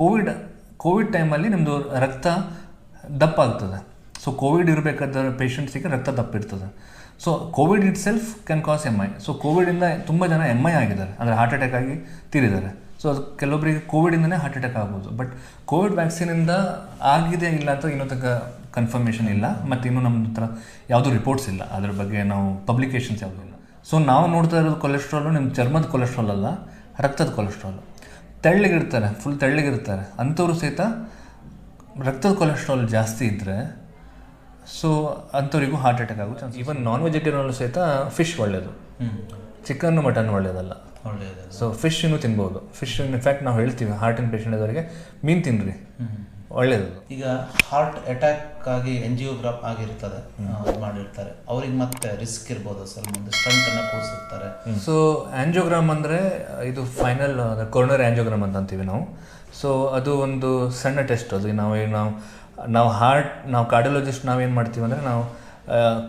Covid Covid ಟೈಮಲ್ಲಿ ನಿಮ್ಮದು ರಕ್ತ ದಪ್ಪ ಆಗ್ತದೆ. ಸೊ ಕೋವಿಡ್ ಇರಬೇಕಾದ ಪೇಷಂಟ್ಸಿಗೆ ರಕ್ತ ದಪ್ಪ ಇರ್ತದೆ. So covid itself can cause M I so ಕೋವಿಡಿಂದ ತುಂಬ ಜನ ಎಂ ಐ ಆಗಿದ್ದಾರೆ. ಅಂದರೆ ಹಾರ್ಟ್ ಅಟ್ಯಾಕ್ ಆಗಿ ತೀರಿದ್ದಾರೆ. ಸೊ ಅದು ಕೆಲವೊಬ್ಬರಿಗೆ ಕೋವಿಡಿಂದನೇ ಹಾರ್ಟ್ ಅಟ್ಯಾಕ್ ಆಗ್ಬೋದು. ಬಟ್ ಕೋವಿಡ್ ವ್ಯಾಕ್ಸಿನಿಂದ ಆಗಿದೆ ಇಲ್ಲ ಅಂತ ಇನ್ನೂ ತನಕ ಕನ್ಫರ್ಮೇಷನ್ ಇಲ್ಲ. ಮತ್ತು ಇನ್ನೂ ನಮ್ಮ ಹತ್ರ ಯಾವುದೂ ರಿಪೋರ್ಟ್ಸ್ ಇಲ್ಲ. ಅದ್ರ ಬಗ್ಗೆ ನಾವು ಪಬ್ಲಿಕೇಶನ್ಸ್ ಯಾವುದೂ ಇಲ್ಲ. ಸೊ ನಾವು ನೋಡ್ತಾ ಇರೋದು ಕೊಲೆಸ್ಟ್ರಾಲು ನಿಮ್ಮ ಚರ್ಮದ ಕೊಲೆಸ್ಟ್ರಾಲ್ ಅಲ್ಲ, ರಕ್ತದ ಕೊಲೆಸ್ಟ್ರಾಲ್ ತೆಳ್ಳಗಿರ್ತಾರೆ ಫುಲ್ ತೆಳ್ಳಗಿರ್ತಾರೆ. ಅಂಥವ್ರು ಸಹಿತ ರಕ್ತದ ಕೊಲೆಸ್ಟ್ರಾಲ್ ಜಾಸ್ತಿ ಇದ್ದರೆ ಸೊ ಅಂಥವ್ರಿಗೂ ಹಾರ್ಟ್ ಅಟ್ಯಾಕ್ ಆಗೋ ಚಾನ್ಸ್ ಈವನ್ ನಾನ್ ವೆಜಿಟೇರಿಯನ್ ಸಹಿತ ಫಿಶ್ ಒಳ್ಳೆಯದು ಚಿಕನ್ನು ಮಟನ್ ಒಳ್ಳೆಯದಲ್ಲ ಒಳ್ಳೆಯದು ಸೊ ಫಿಶ್ ಇನ್ನೂ ತಿನ್ಬೋದು. ಫಿಶ್ ಇನ್ಫ್ಯಾಕ್ಟ್ ನಾವು ಹೇಳ್ತೀವಿ ಹಾರ್ಟಿನ ಪೇಷಂಟ್ ಇದ್ದವರಿಗೆ ಮೀನು ತಿನ್ನಿರಿ ಒಳ್ಳೆಯದು ಈಗ ಹಾರ್ಟ್ ಅಟ್ಯಾಕ್ ಆಗಿ ಎಂಜಿಯೋಗ್ರಾಫ್ ಆಗಿರ್ತದೆ. ಮಾಡಿರ್ತಾರೆ. ಅವ್ರಿಗೆ ಮತ್ತೆ ರಿಸ್ಕ್ ಇರ್ಬೋದು ಸರ್ ಮುಂದೆ ಸ್ಟಂಟ್ ಅನ್ನ ಕೂರಿಸಿರ್ತಾರೆ ಸೊ ಆಂಜಿಯೋಗ್ರಾಮ್ ಅಂದರೆ ಇದು ಫೈನಲ್ ಕೊರೋನರಿ ಆಂಜಿಯೋಗ್ರಾಮ್ ಅಂತ ಅಂತೀವಿ ನಾವು. ಸೊ ಅದು ಒಂದು ಸಣ್ಣ ಟೆಸ್ಟ್ ಅದು ನಾವು ನಾವು ನಾವು ಹಾರ್ಟ್ ನಾವು ಕಾರ್ಡಿಯೋಲಜಿಸ್ಟ್ ನಾವೇನು ಮಾಡ್ತೀವಿ ಅಂದರೆ ನಾವು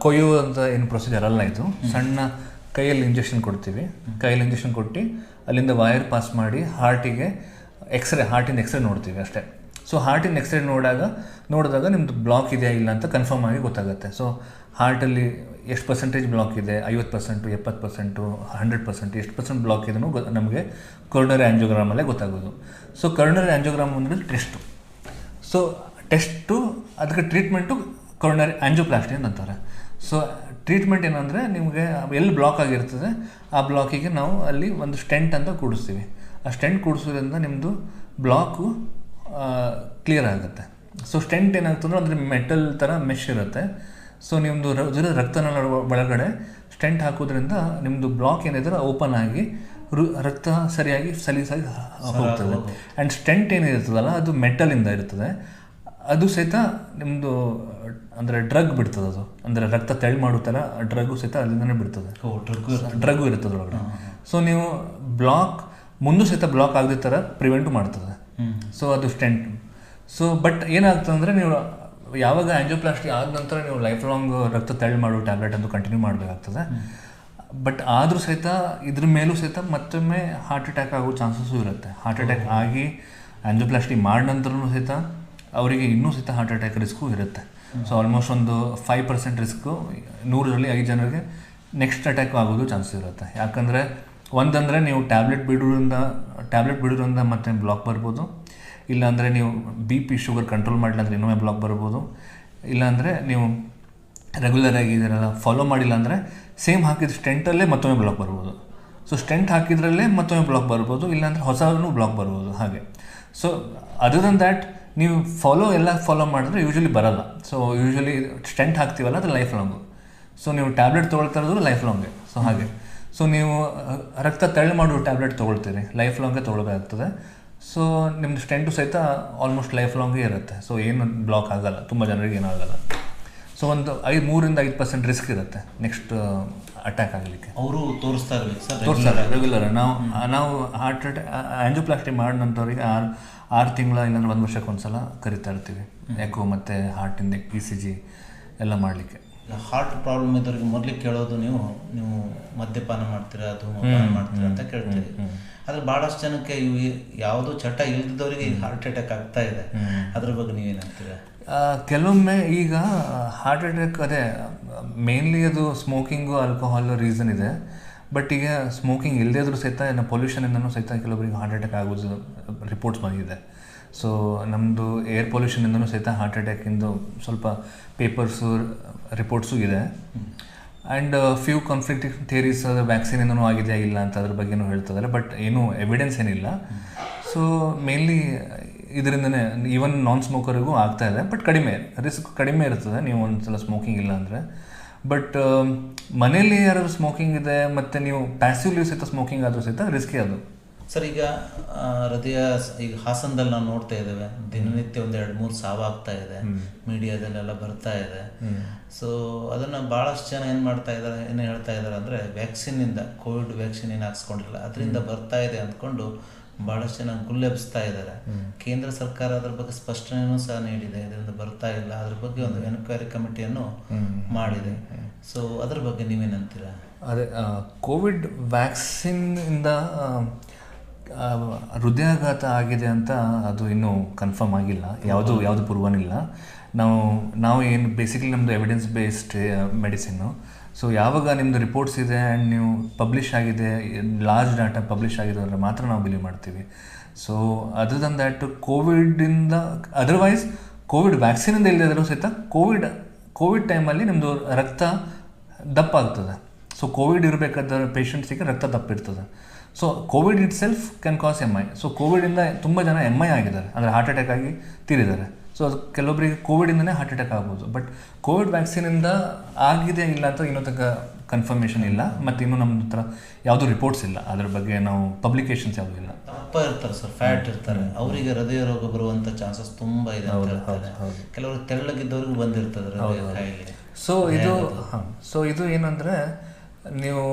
ಕೊಯ್ಯುವಂಥ ಏನು ಪ್ರೊಸೀಜರ್ ಅಲ್ಲ ಇದು. ಸಣ್ಣ ಕೈಯಲ್ಲಿ ಇಂಜೆಕ್ಷನ್ ಕೊಡ್ತೀವಿ. ಕೈಯಲ್ಲಿ ಇಂಜೆಕ್ಷನ್ ಕೊಟ್ಟು ಅಲ್ಲಿಂದ ವೈರ್ ಪಾಸ್ ಮಾಡಿ ಹಾರ್ಟಿಗೆ ಎಕ್ಸ್ರೇ ಹಾರ್ಟಿನ ಎಕ್ಸ್ರೇ ನೋಡ್ತೀವಿ ಅಷ್ಟೇ. ಸೊ ಹಾರ್ಟಿನ ಎಕ್ಸ್ರೇ ನೋಡಾಗ, ನೋಡಿದಾಗ ನಿಮ್ಮದು ಬ್ಲಾಕ್ ಇದೆಯಾ ಇಲ್ಲ ಅಂತ ಕನ್ಫರ್ಮ್ ಆಗಿ ಗೊತ್ತಾಗುತ್ತೆ. ಸೊ ಹಾರ್ಟಲ್ಲಿ ಎಷ್ಟು ಪರ್ಸೆಂಟೇಜ್ ಬ್ಲಾಕ್ ಇದೆ? ಐವತ್ತು ಪರ್ಸೆಂಟು ಎಪ್ಪತ್ತು ಪರ್ಸೆಂಟು ಹಂಡ್ರೆಡ್ ಪರ್ಸೆಂಟ್ ಎಷ್ಟು ಪರ್ಸೆಂಟ್ ಬ್ಲಾಕ್ ಇದೆನೂ ಗೊ ನಮಗೆ ಕರ್ನರಿ ಆಂಜಿಯೋಗ್ರಾಮಲ್ಲೇ ಗೊತ್ತಾಗೋದು. ಸೊ ಕರ್ನರಿ ಆಂಜಿಯೋಗ್ರಾಮ್ ಅಂದರೆ ಟೆಸ್ಟು ಸೊ ಟೆಸ್ಟು ಅದಕ್ಕೆ ಟ್ರೀಟ್ಮೆಂಟು ಕರ್ನರಿ ಆ್ಯಂಜಿಯೋಪ್ಲಾಸ್ಟಿ ಅಂತ ಅಂತಾರೆ. ಸೊ ಟ್ರೀಟ್ಮೆಂಟ್ ಏನಂದರೆ ನಿಮಗೆ ಎಲ್ಲಿ ಬ್ಲಾಕ್ ಆಗಿರ್ತದೆ, ಆ ಬ್ಲಾಕಿಗೆ ನಾವು ಅಲ್ಲಿ ಒಂದು ಸ್ಟೆಂಟ್ ಅಂತ ಕೂಡಿಸ್ತೀವಿ. ಆ ಸ್ಟೆಂಟ್ ಕೂಡಿಸೋದ್ರಿಂದ ನಿಮ್ಮದು ಬ್ಲಾಕು ಕ್ಲಿಯರ್ ಆಗುತ್ತೆ. ಸೊ ಸ್ಟೆಂಟ್ ಏನಾಗುತ್ತೆ ಅಂದರೆ ಮೆಟಲ್ ಥರ ಮೆಶ್ ಇರುತ್ತೆ. ಸೊ ನಿಮ್ಮದು ರ ರಕ್ತನಾಳ ಒಳಗಡೆ ಸ್ಟೆಂಟ್ ಹಾಕೋದ್ರಿಂದ ನಿಮ್ಮದು ಬ್ಲಾಕ್ ಏನಿದ್ರೆ ಓಪನ್ ಆಗಿ ರು ರಕ್ತ ಸರಿಯಾಗಿ ಸಲೀಸಾಗಿ ಹೋಗ್ತದೆ. ಆ್ಯಂಡ್ ಸ್ಟೆಂಟ್ ಏನಿರ್ತದಲ್ಲ ಅದು ಮೆಟಲಿಂದ ಇರ್ತದೆ. ಅದು ಸಹಿತ ನಿಮ್ಮದು ಅಂದರೆ ಡ್ರಗ್ ಬಿಡ್ತದೆ ಅದು. ಅಂದರೆ ರಕ್ತ ತೆಳು ಮಾಡೋ ಥರ ಡ್ರಗ್ಗು ಸಹಿತ ಅಲ್ಲಿಂದನೇ ಬಿಡ್ತದೆ. ಡ್ರಗ್ ಡ್ರಗ್ಗು ಇರ್ತದೆ. ಒಳಗಡೆ ಸೊ ನೀವು ಬ್ಲಾಕ್ ಮುಂದೂ ಸಹಿತ ಬ್ಲಾಕ್ ಆಗದೇ ಥರ ಪ್ರಿವೆಂಟು ಮಾಡ್ತದೆ. ಸೊ ಅದು ಸ್ಟೆಂಟ್. ಸೊ ಬಟ್ ಏನಾಗ್ತದೆ ಅಂದರೆ ನೀವು ಯಾವಾಗ ಆ್ಯಂಜಿಯೋಪ್ಲಾಸ್ಟಿ ಆದ ನಂತರ ನೀವು ಲೈಫ್ ಲಾಂಗ್ ರಕ್ತ ತೆಳು ಮಾಡೋ ಟ್ಯಾಬ್ಲೆಟ್ ಅಂತ ಕಂಟಿನ್ಯೂ ಮಾಡಬೇಕಾಗ್ತದೆ. ಬಟ್ ಆದರೂ ಸಹಿತ ಇದ್ರ ಮೇಲೂ ಸಹಿತ ಮತ್ತೊಮ್ಮೆ ಹಾರ್ಟ್ ಅಟ್ಯಾಕ್ ಆಗೋ ಚಾನ್ಸಸ್ಸು ಇರುತ್ತೆ. ಹಾರ್ಟ್ ಅಟ್ಯಾಕ್ ಆಗಿ ಆ್ಯಂಜಿಯೋಪ್ಲಾಸ್ಟಿ ಮಾಡಿದ ನಂತರನೂ ಸಹಿತ ಅವರಿಗೆ ಇನ್ನೂ ಸಹಿತ ಹಾರ್ಟ್ ಅಟ್ಯಾಕ್ ರಿಸ್ಕು ಇರುತ್ತೆ. ಸೊ ಆಲ್ಮೋಸ್ಟ್ ಒಂದು ಫೈವ್ ಪರ್ಸೆಂಟ್ ರಿಸ್ಕು ನೂರರಲ್ಲಿ ಐದು ಜನರಿಗೆ ನೆಕ್ಸ್ಟ್ ಅಟ್ಯಾಕ್ ಆಗೋದು ಚಾನ್ಸಸ್ ಇರುತ್ತೆ. ಯಾಕಂದರೆ ಒಂದಂದರೆ ನೀವು ಟ್ಯಾಬ್ಲೆಟ್ ಬಿಡೋದ್ರಿಂದ ಟ್ಯಾಬ್ಲೆಟ್ ಬಿಡೋದ್ರಿಂದ ಮತ್ತೆ ಬ್ಲಾಕ್ ಬರ್ಬೋದು. ಇಲ್ಲಾಂದರೆ ನೀವು ಬಿ ಪಿ ಶುಗರ್ ಕಂಟ್ರೋಲ್ ಮಾಡಿಲ್ಲ ಅಂದರೆ ಇನ್ನೊಮ್ಮೆ ಬ್ಲಾಕ್ ಬರ್ಬೋದು. ಇಲ್ಲಾಂದರೆ ನೀವು ರೆಗ್ಯುಲರ್ ಆಗಿ ಇದನ್ನೆಲ್ಲ ಫಾಲೋ ಮಾಡಿಲ್ಲ ಅಂದರೆ ಸೇಮ್ ಹಾಕಿದ ಸ್ಟೆಂಟಲ್ಲೇ ಮತ್ತೊಮ್ಮೆ ಬ್ಲಾಕ್ ಬರ್ಬೋದು. ಸೊ ಸ್ಟೆಂಟ್ ಹಾಕಿದ್ರಲ್ಲೇ ಮತ್ತೊಮ್ಮೆ ಬ್ಲಾಕ್ ಬರ್ಬೋದು. ಇಲ್ಲಾಂದರೆ ಹೊಸನೂ ಬ್ಲಾಕ್ ಬರ್ಬೋದು ಹಾಗೆ. ಸೊ ಅದರ್ ದನ್ ದ್ಯಾಟ್ ನೀವು ಫಾಲೋ ಎಲ್ಲ ಫಾಲೋ ಮಾಡಿದ್ರೆ ಯೂಶ್ವಲಿ ಬರಲ್ಲ. ಸೊ ಯೂಶ್ವಲಿ ಸ್ಟೆಂಟ್ ಹಾಕ್ತೀವಲ್ಲ, ಅದು ಲೈಫ್ ಲಾಂಗು ಸೊ ನೀವು ಟ್ಯಾಬ್ಲೆಟ್ ತೊಗೊಳ್ತಾ ಇರೋದು ಲೈಫ್ ಲಾಂಗೆ ಸೊ ಹಾಗೆ. ಸೊ ನೀವು ರಕ್ತ ತಳ್ಳಿ ಮಾಡುವ ಟ್ಯಾಬ್ಲೆಟ್ ತೊಗೊಳ್ತೀರಿ. ಲೈಫ್ ಲಾಂಗೇ ತೊಗೊಳ್ಬೇಕಾಗ್ತದೆ. ಸೊ ನಿಮ್ಮದು ಸ್ಟೆಂಟು ಸಹಿತ ಆಲ್ಮೋಸ್ಟ್ ಲೈಫ್ ಲಾಂಗೇ ಇರುತ್ತೆ. ಸೊ ಏನು ಬ್ಲಾಕ್ ಆಗಲ್ಲ. ತುಂಬ ಜನರಿಗೆ ಏನಾಗಲ್ಲ ಸೊ ಒಂದು ಐದು ಮೂರಿಂದ ಐದು ಪರ್ಸೆಂಟ್ ರಿಸ್ಕ್ ಇರುತ್ತೆ ನೆಕ್ಸ್ಟ್ ಅಟ್ಯಾಕ್ ಆಗಲಿಕ್ಕೆ. ಅವರು ತೋರಿಸ್ತಾ ಸರ್ ತೋರಿಸ್ತಾರೆ ರೆಗ್ಯುಲರ್ ನಾವು ನಾವು ಹಾರ್ಟ್ ಅಟ್ಯಾಕ್ ಆ್ಯಂಜೋಪ್ಲಾಸ್ಟಿ ಮಾಡಿದಂಥವ್ರಿಗೆ ಆರು ಆರು ತಿಂಗಳ ಇಲ್ಲಾಂದ್ರೆ ಒಂದು ವರ್ಷಕ್ಕೆ ಒಂದು ಸಲ ಕರಿತಾ ಇರ್ತೀವಿ. ಎಕೋ ಮತ್ತು ಹಾರ್ಟಿಂದ ಪಿ ಸಿ ಜಿ ಎಲ್ಲ ಮಾಡಲಿಕ್ಕೆ. ಹಾರ್ಟ್ ಪ್ರಾಬ್ಲಮ್ ಇದ್ದವ್ರಿಗೆ ಮೊದಲು ಕೇಳೋದು ನೀವು ನೀವು ಮದ್ಯಪಾನ ಮಾಡ್ತೀರಾ ಧೂಮಪಾನ ಮಾಡ್ತೀರಾ ಅಂತ ಕೇಳ್ತೀರಿ ಆದ್ರೆ ಬಹಳಷ್ಟು ಜನಕ್ಕೆ ಇವು ಯಾವುದೋ ಚಟ ಇಲ್ದಿದ್ದವರಿಗೆ ಹಾರ್ಟ್ ಅಟ್ಯಾಕ್ ಆಗ್ತಾ ಇದೆ. ಅದ್ರ ಬಗ್ಗೆ ನೀವೇನಂತೀರಾ? ಏನಂತೀರಾ ಕೆಲವೊಮ್ಮೆ ಈಗ ಹಾರ್ಟ್ ಅಟ್ಯಾಕ್ ಅದೇ ಮೇನ್ಲಿ ಅದು ಸ್ಮೋಕಿಂಗು ಆಲ್ಕೋಹಾಲ್ ರೀಸನ್ ಇದೆ. ಬಟ್ ಈಗ ಸ್ಮೋಕಿಂಗ್ ಇಲ್ಲದೇ ಇದ್ರೂ ಸಹಿತ ಇನ್ನು ಪೊಲ್ಯೂಷನಿಂದನೂ ಸಹಿತ ಕೆಲವೊಬ್ಬರಿಗೆ ಹಾರ್ಟ್ ಅಟ್ಯಾಕ್ ಆಗೋದು ರಿಪೋರ್ಟ್ಸ್ ಬಂದಿದೆ. ಸೊ ನಮ್ಮದು ಏರ್ ಪೊಲ್ಯೂಷನಿಂದನೂ ಸಹಿತ ಹಾರ್ಟ್ ಅಟ್ಯಾಕಿಂದು ಸ್ವಲ್ಪ ಪೇಪರ್ಸು ರಿಪೋರ್ಟ್ಸು ಇದೆ. ಆ್ಯಂಡ್ ಫ್ಯೂ ಕಾನ್ಫ್ಲಿಕ್ಟ್ ಥಿಯರೀಸ್ ವ್ಯಾಕ್ಸಿನಿಂದನೂ ಆಗಿದೆಯಾ ಇಲ್ಲ ಅಂತ ಅದ್ರ ಬಗ್ಗೆನೂ ಹೇಳ್ತಿದ್ದಾರೆ ಬಟ್ ಏನೂ ಎವಿಡೆನ್ಸ್ ಏನಿಲ್ಲ. ಸೊ ಮೇನ್ಲಿ ಇದರಿಂದನೇ ಈವನ್ ನಾನ್ ಸ್ಮೋಕರಿಗೂ ಆಗ್ತಾ ಬಟ್ ಕಡಿಮೆ ರಿಸ್ಕ್ ಕಡಿಮೆ ಇರ್ತದೆ. ನೀವು ಒಂದ್ಸಲ ಸ್ಮೋಕಿಂಗ್ ಇಲ್ಲ ಅಂದರೆ. ಬಟ್ ಮನೇಲಿ ಯಾರಾದ್ರು ಸ್ಮೋಕಿಂಗ್ ಇದೆ ಮತ್ತು ನೀವು ಪ್ಯಾಸಿವ್ಲಿ ಸಹಿತ ಸ್ಮೋಕಿಂಗ್ ಆದರೂ ಸಹಿತ ರಿಸ್ಕಿ ಅದು. ಸರ್ ಈಗ ಹೃದಯ ಈಗ ಹಾಸನದಲ್ಲಿ ನಾವು ನೋಡ್ತಾ ಇದ್ದೇವೆ. ದಿನನಿತ್ಯ ಒಂದು ಎರಡು ಮೂರು ಸಾವಾಗ್ತಾ ಇದೆ. ಮೀಡಿಯಾದಲ್ಲೆಲ್ಲ ಬರ್ತಾ ಇದೆ. ಸೊ ಅದನ್ನ ಬಹಳಷ್ಟು ಜನ ಏನು ಮಾಡ್ತಾ ಇದ್ದಾರೆ ಏನು ಹೇಳ್ತಾ ಇದ್ದಾರೆ ಅಂದ್ರೆ ವ್ಯಾಕ್ಸಿನ್ ಇಂದ ಕೋವಿಡ್ ವ್ಯಾಕ್ಸಿನ್ ಏನು ಹಾಕ್ಸ್ಕೊಂಡಿಲ್ಲ. ಅದರಿಂದ ಬರ್ತಾ ಇದೆ ಅಂದ್ಕೊಂಡು ಬಹಳಷ್ಟು ಜನ ಗುಲ್ಲೆಬ್ಸ್ತಾ ಇದ್ದಾರೆ. ಕೇಂದ್ರ ಸರ್ಕಾರ ಅದ್ರ ಬಗ್ಗೆ ಸ್ಪಷ್ಟನೆಯೂ ಸಹ ನೀಡಿದೆ. ಇದರಿಂದ ಬರ್ತಾ ಇಲ್ಲ. ಅದ್ರ ಬಗ್ಗೆ ಒಂದು ಎನ್ಕ್ವೈರಿ ಕಮಿಟಿಯನ್ನು ಮಾಡಿದೆ. ಸೊ ಅದ್ರ ಬಗ್ಗೆ ನೀವೇನಂತೀರಾ? ಅದೇ ಕೋವಿಡ್ ವ್ಯಾಕ್ಸಿನ್ನಿಂದ ಇಂದ ಹೃದಯಾಘಾತ ಆಗಿದೆ ಅಂತ ಅದು ಇನ್ನೂ ಕನ್ಫರ್ಮ್ ಆಗಿಲ್ಲ. ಯಾವುದು ಯಾವುದು ಪೂರ್ವನಿಲ್ಲ. ನಾವು ನಾವು ಏನು ಬೇಸಿಕಲಿ ನಮ್ಮದು ಎವಿಡೆನ್ಸ್ ಬೇಸ್ಡ್ ಮೆಡಿಸಿನ್ನು ಸೊ ಯಾವಾಗ ನಿಮ್ಮದು ರಿಪೋರ್ಟ್ಸ್ ಇದೆ ಆ್ಯಂಡ್ ನೀವು ಪಬ್ಲಿಷ್ ಆಗಿದೆ ಲಾರ್ಜ್ ಡಾಟಾ ಪಬ್ಲಿಷ್ ಆಗಿದೆ ಅಂದರೆ ಮಾತ್ರ ನಾವು ಬಿಲೀವ್ ಮಾಡ್ತೀವಿ. ಸೊ ಅದರ್ ದನ್ ದ್ಯಾಟ್ ಕೋವಿಡಿಂದ ಅದರ್ವೈಸ್ ಕೋವಿಡ್ ವ್ಯಾಕ್ಸಿನಿಂದ ಇಲ್ಲದಿದ್ರೂ ಸಹಿತ ಕೋವಿಡ್ ಕೋವಿಡ್ ಟೈಮಲ್ಲಿ ನಿಮ್ಮದು ರಕ್ತ ದಪ್ಪ ಆಗ್ತದೆ ಸೊ ಕೋವಿಡ್ ಇರಬೇಕಾದ ಪೇಷಂಟ್ಸಿಗೆ ರಕ್ತ ದಪ್ಪಿರ್ತದೆ. So covid itself can cause M I so ಕೋವಿಡಿಂದ ತುಂಬ ಜನ ಎಂ ಐ ಆಗಿದ್ದಾರೆ. ಅಂದರೆ ಹಾರ್ಟ್ ಅಟ್ಯಾಕ್ ಆಗಿ ತೀರಿದ್ದಾರೆ. ಸೊ ಅದು ಕೆಲವೊಬ್ಬರಿಗೆ ಕೋವಿಡಿಂದನೇ ಹಾರ್ಟ್ ಅಟ್ಯಾಕ್ ಆಗ್ಬೋದು. ಬಟ್ ಕೋವಿಡ್ ವ್ಯಾಕ್ಸಿನಿಂದ ಆಗಿದೆ ಇಲ್ಲ ಅಂತ ಇನ್ನೂ ತನಕ ಕನ್ಫರ್ಮೇಷನ್ ಇಲ್ಲ. ಮತ್ತು ಇನ್ನೂ ನಮ್ಮ ಹತ್ರ ಯಾವುದೂ ರಿಪೋರ್ಟ್ಸ್ ಇಲ್ಲ. ಅದ್ರ ಬಗ್ಗೆ ನಾವು ಪಬ್ಲಿಕೇಶನ್ಸ್ ಯಾವುದೂ ಇಲ್ಲ. ದಪ್ಪ ಇರ್ತಾರೆ ಸರ್ ಫ್ಯಾಟ್ ಇರ್ತಾರೆ. ಅವರಿಗೆ ಹೃದಯ ರೋಗ ಬರುವಂಥ ಚಾನ್ಸಸ್ ತುಂಬ ಇದೆ ಕೆಲವರು ತೆಳ್ಳಗಿದ್ದವ್ರಿಗೂ ಬಂದಿರ್ತದೆ ಹೃದಯ ಕಾಯಿಲೆ. ಸೊ ಇದು ಹಾಂ. ಸೊ ಇದು ಏನಂದರೆ ನೀವು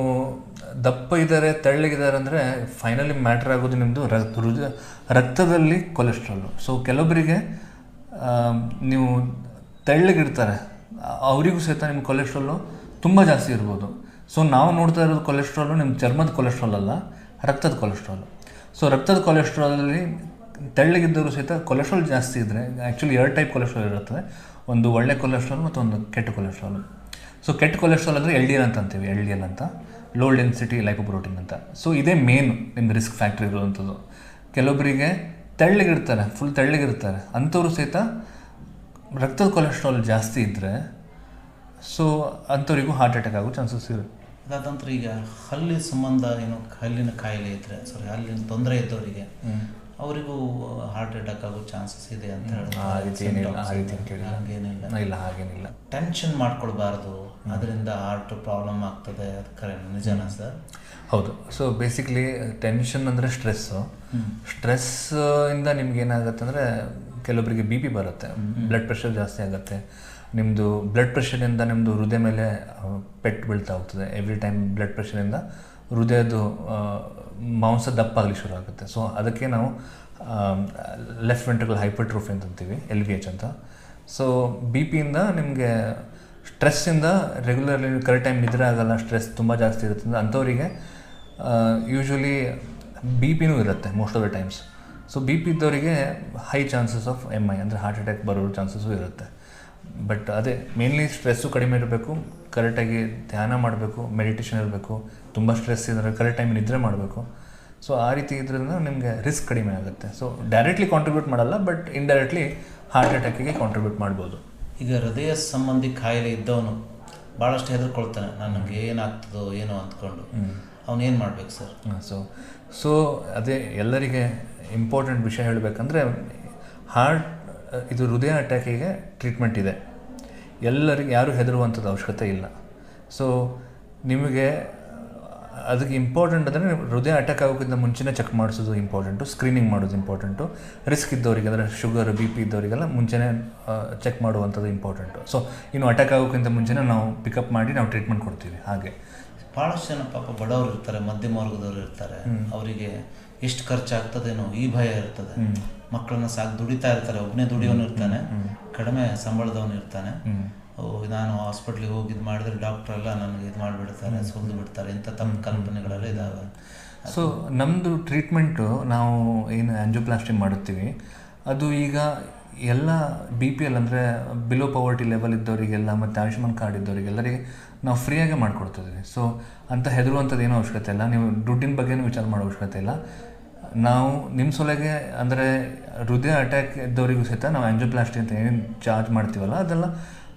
ದಪ್ಪ ಇದ್ದಾರೆ ತೆಳ್ಳಗಿದ್ದಾರೆ ಅಂದರೆ ಫೈನಲಿ ಮ್ಯಾಟ್ರ್ ಆಗೋದು ನಿಮ್ಮದು ರಕ್ತ ರಕ್ತದಲ್ಲಿ ಕೊಲೆಸ್ಟ್ರಾಲು ಸೊ ಕೆಲವೊಬ್ಬರಿಗೆ ನೀವು ತೆಳ್ಳಗಿರ್ತಾರೆ. ಅವರಿಗೂ ಸಹಿತ ನಿಮ್ಮ ಕೊಲೆಸ್ಟ್ರಾಲು ತುಂಬ ಜಾಸ್ತಿ ಇರ್ಬೋದು. ಸೊ ನಾವು ನೋಡ್ತಾ ಇರೋದು ಕೊಲೆಸ್ಟ್ರಾಲು ನಿಮ್ಮ ಚರ್ಮದ ಕೊಲೆಸ್ಟ್ರಾಲ್ ಅಲ್ಲ, ರಕ್ತದ ಕೊಲೆಸ್ಟ್ರಾಲು ಸೊ ರಕ್ತದ ಕೊಲೆಸ್ಟ್ರಾಲಲ್ಲಿ ತೆಳ್ಳಗಿದ್ದವರು ಸಹಿತ ಕೊಲೆಸ್ಟ್ರಾಲ್ ಜಾಸ್ತಿ ಇದ್ದರೆ ಆ್ಯಕ್ಚುಲಿ ಎರಡು ಟೈಪ್ ಕೊಲೆಸ್ಟ್ರಾಲ್ ಇರುತ್ತದೆ. ಒಂದು ಒಳ್ಳೆ ಕೊಲೆಸ್ಟ್ರಾಲ್ ಮತ್ತು ಒಂದು ಕೆಟ್ಟ ಕೊಲೆಸ್ಟ್ರಾಲ್ ಸೊ ಕೆಟ್ಟ ಕೊಲೆಸ್ಟ್ರಾಲ್ ಅಂದರೆ ಎಲ್ ಡಿ ಎಲ್ ಅಂತ ಅಂತೀವಿ ಎಲ್ ಡಿ ಎಲ್ ಅಂತ. ಲೋ ಡೆನ್ಸಿಟಿ ಲೈಪೋಪ್ರೋಟೀನ್ ಅಂತ. ಸೊ ಇದೇ ಮೇನ್ ನಿಮ್ಮ ರಿಸ್ಕ್ ಫ್ಯಾಕ್ಟ್ರಿ ಇರುವಂಥದ್ದು. ಕೆಲವೊಬ್ಬರಿಗೆ ತೆಳ್ಳಗಿರ್ತಾರೆ ಫುಲ್ ತೆಳ್ಳಗಿರ್ತಾರೆ. ಅಂಥವ್ರು ಸಹಿತ ರಕ್ತದ ಕೊಲೆಸ್ಟ್ರಾಲ್ ಜಾಸ್ತಿ ಇದ್ದರೆ ಸೊ ಅಂಥವರಿಗೂ ಹಾರ್ಟ್ ಅಟ್ಯಾಕ್ ಆಗೋ ಚಾನ್ಸಸ್ ಇರುತ್ತೆ. ಅದಾದಂತರ ಈಗ ಹಲ್ಲಿನ ಸಂಬಂಧ ಏನು ಹಲ್ಲಿನ ಕಾಯಿಲೆ ಇದ್ದರೆ ಸಾರಿ ಹಲ್ಲಿನ ತೊಂದರೆ ಇದ್ದವರಿಗೆ ಅವರಿಗೂ ಹಾರ್ಟ್ ಅಟ್ಯಾಕ್ ಆಗೋ ಚಾನ್ಸಸ್ ಇದೆ ಅಂತ ಹಾಗೇನಿಲ್ಲ. ಇಲ್ಲ ಹಾಗೇನಿಲ್ಲ. ಟೆನ್ಷನ್ ಮಾಡ್ಕೊಳ್ಬಾರ್ದು. ಅದರಿಂದ ಹಾರ್ಟ್ ಪ್ರಾಬ್ಲಮ್ ಆಗ್ತದೆ. ಅದು ಕರೆ ನಿಜನಾ ಸರ್? ಹೌದು. ಸೊ ಬೇಸಿಕ್ಲಿ ಟೆನ್ಷನ್ ಅಂದರೆ ಸ್ಟ್ರೆಸ್ಸು ಸ್ಟ್ರೆಸ್ ಇಂದ ನಿಮ್ಗೆ ಏನಾಗುತ್ತೆ ಅಂದರೆ ಕೆಲವೊಬ್ಬರಿಗೆ ಬಿ ಪಿ ಬರುತ್ತೆ ಬ್ಲಡ್ ಪ್ರೆಷರ್ ಜಾಸ್ತಿ ಆಗುತ್ತೆ. ನಿಮ್ಮದು ಬ್ಲಡ್ ಪ್ರೆಷರಿಂದ ನಿಮ್ಮದು ಹೃದಯ ಮೇಲೆ ಪೆಟ್ಟು ಬೀಳ್ತಾ ಹೋಗ್ತದೆ. ಎವ್ರಿ ಟೈಮ್ ಬ್ಲಡ್ ಪ್ರೆಷರಿಂದ ಹೃದಯದು ಆ, ಮಾಂಸ ದಪ್ಪಾಗಲಿ ಶುರು ಆಗುತ್ತೆ. ಸೊ ಅದಕ್ಕೆ ನಾವು ಲೆಫ್ಟ್ ವೆಂಟ್ರಿಕಲ್ ಹೈಪರ್ಟ್ರೋಫಿ ಅಂತ ಅಂತೀವಿ ಎಲ್ ವಿ ಎಚ್ ಅಂತ. ಸೊ ಬಿ ಪಿಯಿಂದ ನಿಮಗೆ ಸ್ಟ್ರೆಸ್ಸಿಂದ ರೆಗ್ಯುಲರ್ಲಿ ಕರೆಕ್ಟ್ ಟೈಮ್ ನಿದ್ರೆ ಆಗಲ್ಲ ಸ್ಟ್ರೆಸ್ ತುಂಬ ಜಾಸ್ತಿ ಇರುತ್ತೆ ಅಂಥವರಿಗೆ ಯೂಶ್ವಲಿ ಬಿ ಪಿನೂ ಇರುತ್ತೆ most of the times so B P ಇದ್ದವರಿಗೆ high chances of M I ಅಂದರೆ ಹಾರ್ಟ್ ಅಟ್ಯಾಕ್ ಬರೋ ಚಾನ್ಸಸ್ಸು ಇರುತ್ತೆ. ಬಟ್ ಅದೇ ಮೇನ್ಲಿ ಸ್ಟ್ರೆಸ್ಸು ಕಡಿಮೆ ಇರಬೇಕು ಕರೆಕ್ಟಾಗಿ ಧ್ಯಾನ ಮಾಡಬೇಕು ಮೆಡಿಟೇಷನ್ ಇರಬೇಕು ತುಂಬ ಸ್ಟ್ರೆಸ್ ಇದ್ದರೆ ಕರೆಕ್ಟ್ ಟೈಮ್ ನಿದ್ರೆ ಮಾಡಬೇಕು. ಸೊ ಆ ರೀತಿ ಇದರಿಂದ ನಿಮಗೆ ರಿಸ್ಕ್ ಕಡಿಮೆ ಆಗುತ್ತೆ. ಸೊ ಡೈರೆಕ್ಟ್ಲಿ ಕಾಂಟ್ರಿಬ್ಯೂಟ್ ಮಾಡಲ್ಲ ಬಟ್ ಇಂಡೈರೆಕ್ಟ್ಲಿ ಹಾರ್ಟ್ ಅಟ್ಯಾಕಿಗೆ ಕಾಂಟ್ರಿಬ್ಯೂಟ್ ಮಾಡ್ಬೋದು. ಈಗ ಹೃದಯ ಸಂಬಂಧಿ ಕಾಯಿಲೆ ಇದ್ದವನು ಭಾಳಷ್ಟು ಹೆದರ್ಕೊಳ್ತಾನೆ. ನನಗೆ ಏನಾಗ್ತದೋ ಏನೋ ಅಂದ್ಕೊಂಡು. ಅವನೇನು ಏನು ಮಾಡ್ಬೇಕು ಸರ್? ಸೊ ಸೊ ಅದೇ ಎಲ್ಲರಿಗೆ ಇಂಪಾರ್ಟೆಂಟ್ ವಿಷಯ ಹೇಳಬೇಕಂದ್ರೆ ಹಾರ್ಟ್ ಇದು ಹೃದಯ ಅಟ್ಯಾಕಿಗೆ ಟ್ರೀಟ್ಮೆಂಟ್ ಇದೆ. ಎಲ್ಲರಿಗೆ ಯಾರೂ ಹೆದರುವಂಥದ್ದು ಅವಶ್ಯಕತೆ ಇಲ್ಲ. ಸೊ ನಿಮಗೆ ಅದಕ್ಕೆ ಇಂಪಾರ್ಟೆಂಟ್ ಅಂದರೆ ಹೃದಯ ಅಟ್ಯಾಕ್ ಆಗೋಕ್ಕಿಂತ ಮುಂಚೆನೇ ಚೆಕ್ ಮಾಡಿಸೋದು ಇಂಪಾರ್ಟೆಂಟು ಸ್ಕ್ರೀನಿಂಗ್ ಮಾಡೋದು ಇಂಪಾರ್ಟೆಂಟು ರಿಸ್ಕ್ ಇದ್ದವರಿಗೆ ಅಂದರೆ ಶುಗರ್ ಬಿ ಪಿ ಇದ್ದವರಿಗೆಲ್ಲ ಮುಂಚೆನೇ ಚೆಕ್ ಮಾಡುವಂಥದ್ದು ಇಂಪಾರ್ಟೆಂಟು ಸೊ ಇನ್ನು ಅಟ್ಯಾಕ್ ಆಗೋಕ್ಕಿಂತ ಮುಂಚೆನೇ ನಾವು ಪಿಕಪ್ ಮಾಡಿ ನಾವು ಟ್ರೀಟ್ಮೆಂಟ್ ಕೊಡ್ತೀವಿ ಹಾಗೆ. ಭಾಳಷ್ಟು ಜನ ಪಾಪ ಬಡವರು ಇರ್ತಾರೆ ಮಧ್ಯಮ ವರ್ಗದವರು ಇರ್ತಾರೆ. ಅವರಿಗೆ ಎಷ್ಟು ಖರ್ಚಾಗ್ತದೇನೋ ಈ ಭಯ ಇರ್ತದೆ. ಮಕ್ಕಳನ್ನ ಸಾಕು ದುಡಿತಾ ಇರ್ತಾರೆ ಒಬ್ಬನೇ ದುಡಿಯೋನು ಇರ್ತಾನೆ. ಕಡಿಮೆ ಸಂಬಳದವನು ಇರ್ತಾನೆ. ನಾನು ಹಾಸ್ಪಿಟ್ಲಿಗೆ ಹೋಗಿ ಇದು ಮಾಡಿದ್ರೆ ಡಾಕ್ಟರ್ ಎಲ್ಲ ನನಗೆ ಇದು ಮಾಡಿಬಿಡ್ತಾರೆ ಸುಲಿದು ಬಿಡ್ತಾರೆ ಇಂಥ ತಮ್ಮ ಕಲ್ಪನೆಗಳೆಲ್ಲ ಇದಾವೆ. ಸೊ ನಮ್ಮದು ಟ್ರೀಟ್ಮೆಂಟು ನಾವು ಏನು ಆ್ಯಂಜೋಪ್ಲಾಸ್ಟಿ ಮಾಡುತ್ತೀವಿ. ಅದು ಈಗ ಎಲ್ಲ ಬಿ ಪಿ ಎಲ್ ಅಂದರೆ ಬಿಲೋ ಪವರ್ಟಿ ಲೆವೆಲ್ ಇದ್ದವರಿಗೆಲ್ಲ ಮತ್ತು ಆಯುಷ್ಮಾನ್ ಕಾರ್ಡ್ ಇದ್ದವರಿಗೆಲ್ಲರಿಗೆ ನಾವು ಫ್ರೀಯಾಗೆ ಮಾಡಿಕೊಡ್ತಿದ್ವಿ ಸೊ ಅಂತ ಹೆದರುವಂಥದ್ದು ಏನೂ ಅವಶ್ಯಕತೆ ಇಲ್ಲ. ನೀವು ದುಡ್ಡಿನ ಬಗ್ಗೆನೂ ವಿಚಾರ ಮಾಡೋ ಅವಶ್ಯಕತೆ ಇಲ್ಲ. ನಾವು ನಿಮ್ಮ ಸೊಲೆಗೆ ಅಂದರೆ ಹೃದಯ ಅಟ್ಯಾಕ್ ಇದ್ದವರಿಗೂ ಸಹಿತ ನಾವು ಆ್ಯಂಜೋಪ್ಲಾಸ್ಟಿ ಅಂತ ಏನು ಚಾರ್ಜ್ ಮಾಡ್ತೀವಲ್ಲ ಅದೆಲ್ಲ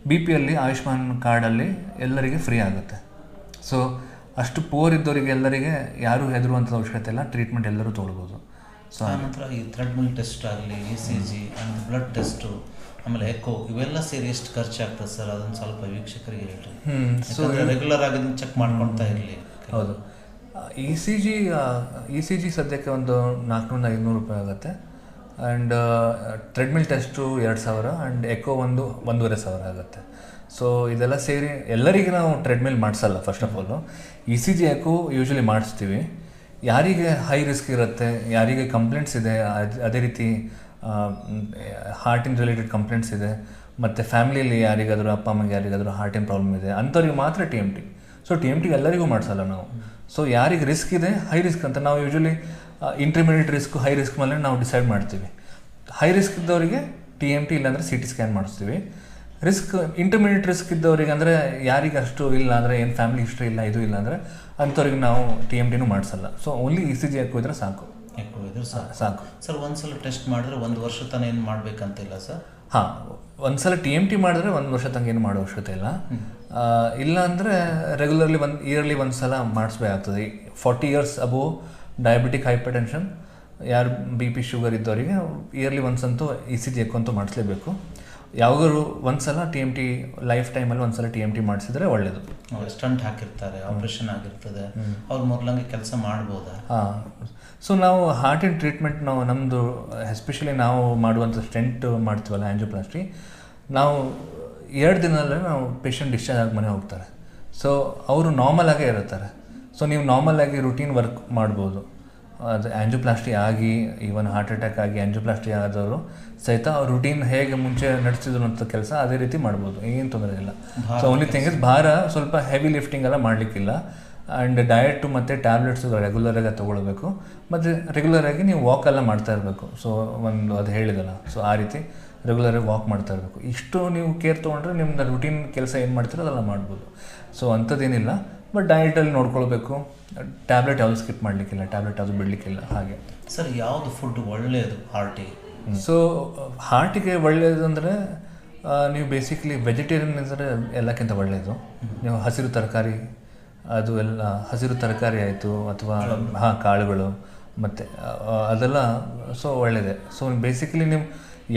ಬಿ ಪಿ ಅಲ್ಲಿ ಆಯುಷ್ಮಾನ್ ಕಾರ್ಡಲ್ಲಿ ಎಲ್ಲರಿಗೆ ಫ್ರೀ ಆಗುತ್ತೆ. ಸೊ ಅಷ್ಟು ಪೋರ್ ಇದ್ದವರಿಗೆ ಎಲ್ಲರಿಗೆ ಯಾರೂ ಹೆದರುವಂಥ ಅವಶ್ಯಕತೆ ಇಲ್ಲ ಟ್ರೀಟ್ಮೆಂಟ್ ಎಲ್ಲರೂ ತೊಗೊಳ್ಬೋದು. ಸೊ ಆನಂತರ ಈ ಥ್ರೆಡ್ಮಿಲ್ ಟೆಸ್ಟ್ ಆಗಲಿ E C G and blood test ಆಮೇಲೆ ಎಕೋ ಇವೆಲ್ಲ ಸೇರಿ ಎಷ್ಟು ಖರ್ಚಾಗ್ತದೆ ಸರ್? ಅದನ್ನು ಸ್ವಲ್ಪ ವೀಕ್ಷಕರಿಗೆ ಹೇಳ್ರಿ. ಹ್ಞೂ ಸೊ ರೆಗ್ಯುಲರ್ ಆಗಿ ಚೆಕ್ ಮಾಡ್ಕೊಳ್ತಾ ಇರಲಿ. ಹೌದು. E C G E C G ಸದ್ಯಕ್ಕೆ ಒಂದು ನಾಲ್ಕುನೂರ ಐದುನೂರು ರೂಪಾಯಿ ಆಗುತ್ತೆ. ಆ್ಯಂಡ್ ಟ್ರೆಡ್ಮಿಲ್ ಟೆಸ್ಟು ಎರಡು ಸಾವಿರ ಆ್ಯಂಡ್ ಎಕೋ ಒಂದು ಒಂದೂವರೆ ಸಾವಿರ ಆಗುತ್ತೆ. ಸೊ ಇದೆಲ್ಲ ಸೇರಿ ಎಲ್ಲರಿಗೆ ನಾವು treadmill ಮಾಡಿಸಲ್ಲ first of all E C G echo usually ಮಾಡಿಸ್ತೀವಿ. ಯಾರಿಗೆ ಹೈ ರಿಸ್ಕ್ ಇರುತ್ತೆ, ಯಾರಿಗೆ ಕಂಪ್ಲೇಂಟ್ಸ್ ಇದೆ, ಅದ್- ಅದೇ ರೀತಿ ಹಾರ್ಟಿನ ರಿಲೇಟೆಡ್ ಕಂಪ್ಲೇಂಟ್ಸ್ ಇದೆ, ಮತ್ತು ಫ್ಯಾಮಿಲಿಯಲ್ಲಿ ಯಾರಿಗಾದರೂ, ಅಪ್ಪ, ಅಮ್ಮಗೆ ಯಾರಿಗಾದರೂ ಹಾರ್ಟಿನ ಪ್ರಾಬ್ಲಮ್ ಇದೆ, ಅಂಥವ್ರಿಗೆ ಮಾತ್ರ T M T so T M T ಎಲ್ಲರಿಗೂ ಮಾಡಿಸಲ್ಲ ನಾವು. ಸೊ ಯಾರಿಗೆ ರಿಸ್ಕ್ ಇದೆ? ಹೈ ರಿಸ್ಕ್ ಅಂತ ನಾವು usually intermediate risk high risk ಮೇಲೆ ನಾವು ಡಿಸೈಡ್ ಮಾಡ್ತೀವಿ. ಹೈ ರಿಸ್ಕ್ ಇದ್ದವರಿಗೆ ಟಿ ಎಂ ಟಿ ಇಲ್ಲಾಂದರೆ ಸಿ ಟಿ ಸ್ಕ್ಯಾನ್ ಮಾಡಿಸ್ತೀವಿ. ರಿಸ್ಕ್ ಇಂಟರ್ಮೀಡಿಯೇಟ್ ರಿಸ್ಕ್ ಇದ್ದವರಿಗೆ ಅಂದರೆ ಯಾರಿಗೆ ಅಷ್ಟು ಇಲ್ಲ ಅಂದರೆ ಏನು ಫ್ಯಾಮಿಲಿ ಹಿಸ್ಟ್ರಿ ಇಲ್ಲ, ಇದು ಇಲ್ಲ ಅಂದರೆ ಅಂಥವ್ರಿಗೆ ನಾವು ಟಿ ಎಂ ಟಿನೂ ಮಾಡಿಸಲ್ಲ. So only E C G ಹಾಕಿದ್ರೆ ಸಾಕು. ಇದ್ರ ಸಾಕು ಸಾಕು. ಸರ್ ಒಂದ್ಸಲ ಟೆಸ್ಟ್ ಮಾಡಿದ್ರೆ ಒಂದು ವರ್ಷ ತನಕ ಏನು ಮಾಡ್ಬೇಕಂತಿಲ್ಲ ಸರ್? ಹಾಂ ಒಂದ್ಸಲ ಟಿ ಎಂ ಟಿ ಮಾಡಿದ್ರೆ ಒಂದು ವರ್ಷ ತನಕ ಏನು ಮಾಡೋ ಅವಶ್ಯಕತೆ ಇಲ್ಲ. ಇಲ್ಲ ಅಂದರೆ ರೆಗ್ಯುಲರ್ಲಿ ಒಂದು ಇಯರ್ಲಿ ಒಂದು ಸಲ ಮಾಡಿಸ್ಬೇಕಾಗ್ತದೆ. Forty years above diabetic hypertension ಯಾರು ಬಿ ಪಿ ಶುಗರ್ ಇದ್ದವರಿಗೆ ಇಯರ್ಲಿ ಒನ್ಸ್ ಅಂತೂ ಇ ಸಿ ಜಿ ಅಂತೂ ಮಾಡಿಸ್ಲೇಬೇಕು. ಯಾವಾಗಾದ್ರು ಒಂದ್ಸಲ ಟಿ ಎಂ ಟಿ ಲೈಫ್ ಟೈಮಲ್ಲಿ ಒಂದು ಸಲ ಟಿ ಎಂ ಟಿ ಮಾಡಿಸಿದ್ರೆ ಒಳ್ಳೇದು. ಸ್ಟಂಟ್ ಹಾಕಿರ್ತಾರೆ ಆಪರೇಷನ್ ಆಗಿರ್ತದೆ ಅವ್ರು ಮೊದಲಂಗೆ ಕೆಲಸ ಮಾಡ್ಬೋದಾ? ಹಾಂ. ಸೊ ನಾವು ಹಾರ್ಟಿನ ಟ್ರೀಟ್ಮೆಂಟ್ ನಾವು ನಮ್ಮದು ಎಸ್ಪೆಷಲಿ ನಾವು ಮಾಡುವಂಥ ಸ್ಟೆಂಟ್ ಮಾಡ್ತೀವಲ್ಲ ಆ್ಯಂಜಿಯೋಪ್ಲಾಸ್ಟಿ ನಾವು ಎರಡು ದಿನದಲ್ಲೇ ನಾವು ಪೇಷಂಟ್ ಡಿಸ್ಚಾರ್ಜ್ ಆಗಿ ಮನೆ ಹೋಗ್ತಾರೆ. ಸೊ ಅವರು ನಾರ್ಮಲ್ ಆಗೇ ಇರುತ್ತಾರೆ. ಸೊ ನೀವು ನಾರ್ಮಲ್ ಆಗಿ ರುಟೀನ್ ವರ್ಕ್ ಮಾಡ್ಬೋದು. ಅದು ಆ್ಯಂಜೋಪ್ಲಾಸ್ಟಿ ಆಗಿ ಈವನ್ ಹಾರ್ಟ್ ಅಟ್ಯಾಕ್ ಆಗಿ ಆ್ಯಂಜೋಪ್ಲಾಸ್ಟಿ ಆದವರು ಸಹಿತ ಅವ್ರು ರುಟೀನ್ ಹೇಗೆ ಮುಂಚೆ ನಡೆಸಿದ್ರು ಅಂತ ಕೆಲಸ ಅದೇ ರೀತಿ ಮಾಡ್ಬೋದು ಏನು ತೊಂದರೆ ಇಲ್ಲ. ಸೊ ಓನ್ಲಿ ಥಿಂಗ್ ಇಸ್ ಭಾರ ಸ್ವಲ್ಪ ಹೆವಿ ಲಿಫ್ಟಿಂಗ್ ಎಲ್ಲ ಮಾಡಲಿಕ್ಕಿಲ್ಲ. ಆ್ಯಂಡ್ ಡಯಟು ಮತ್ತು ಟ್ಯಾಬ್ಲೆಟ್ಸ್ ರೆಗ್ಯುಲರಾಗಿ ತೊಗೊಳ್ಬೇಕು. ಮತ್ತು ರೆಗ್ಯುಲರಾಗಿ ನೀವು ವಾಕ್ ಎಲ್ಲ ಮಾಡ್ತಾ ಇರಬೇಕು. ಸೊ ಒಂದು ಅದು ಹೇಳಿದಲ್ಲ. ಸೊ ಆ ರೀತಿ ರೆಗ್ಯುಲರಾಗಿ ವಾಕ್ ಮಾಡ್ತಾ ಇರಬೇಕು. ಇಷ್ಟು ನೀವು ಕೇರ್ ತೊಗೊಂಡ್ರೆ ನಿಮ್ದು ರುಟೀನ್ ಕೆಲಸ ಏನು ಮಾಡ್ತೀರೋ ಅದೆಲ್ಲ ಮಾಡ್ಬೋದು. ಸೊ ಅಂಥದ್ದೇನಿಲ್ಲ. ಬಟ್ ಡಯಟಲ್ಲಿ ನೋಡ್ಕೊಳ್ಬೇಕು. ಟ್ಯಾಬ್ಲೆಟ್ ಯಾವುದು ಸ್ಕಿಪ್ ಮಾಡಲಿಕ್ಕಿಲ್ಲ ಟ್ಯಾಬ್ಲೆಟ್ ಯಾವುದು ಬಿಡಲಿಕ್ಕಿಲ್ಲ ಹಾಗೆ. ಸರ್ ಯಾವುದು ಫುಡ್ ಒಳ್ಳೆಯದು ಹಾರ್ಟಿಗೆ ಸೊ ಹಾರ್ಟಿಗೆ ಒಳ್ಳೆಯದು ಅಂದರೆ ನೀವು ಬೇಸಿಕ್ಲಿ ವೆಜಿಟೇರಿಯನ್ ಅಂದರೆ ಎಲ್ಲಕ್ಕಿಂತ ಒಳ್ಳೆಯದು ನೀವು ಹಸಿರು ತರಕಾರಿ ಅದು ಎಲ್ಲ ಹಸಿರು ತರಕಾರಿ ಆಯಿತು ಅಥವಾ ಹಾಂ ಕಾಳುಗಳು ಮತ್ತು ಅದೆಲ್ಲ ಸೊ ಒಳ್ಳೆಯದೇ ಸೊ ಬೇಸಿಕಲಿ ನೀವು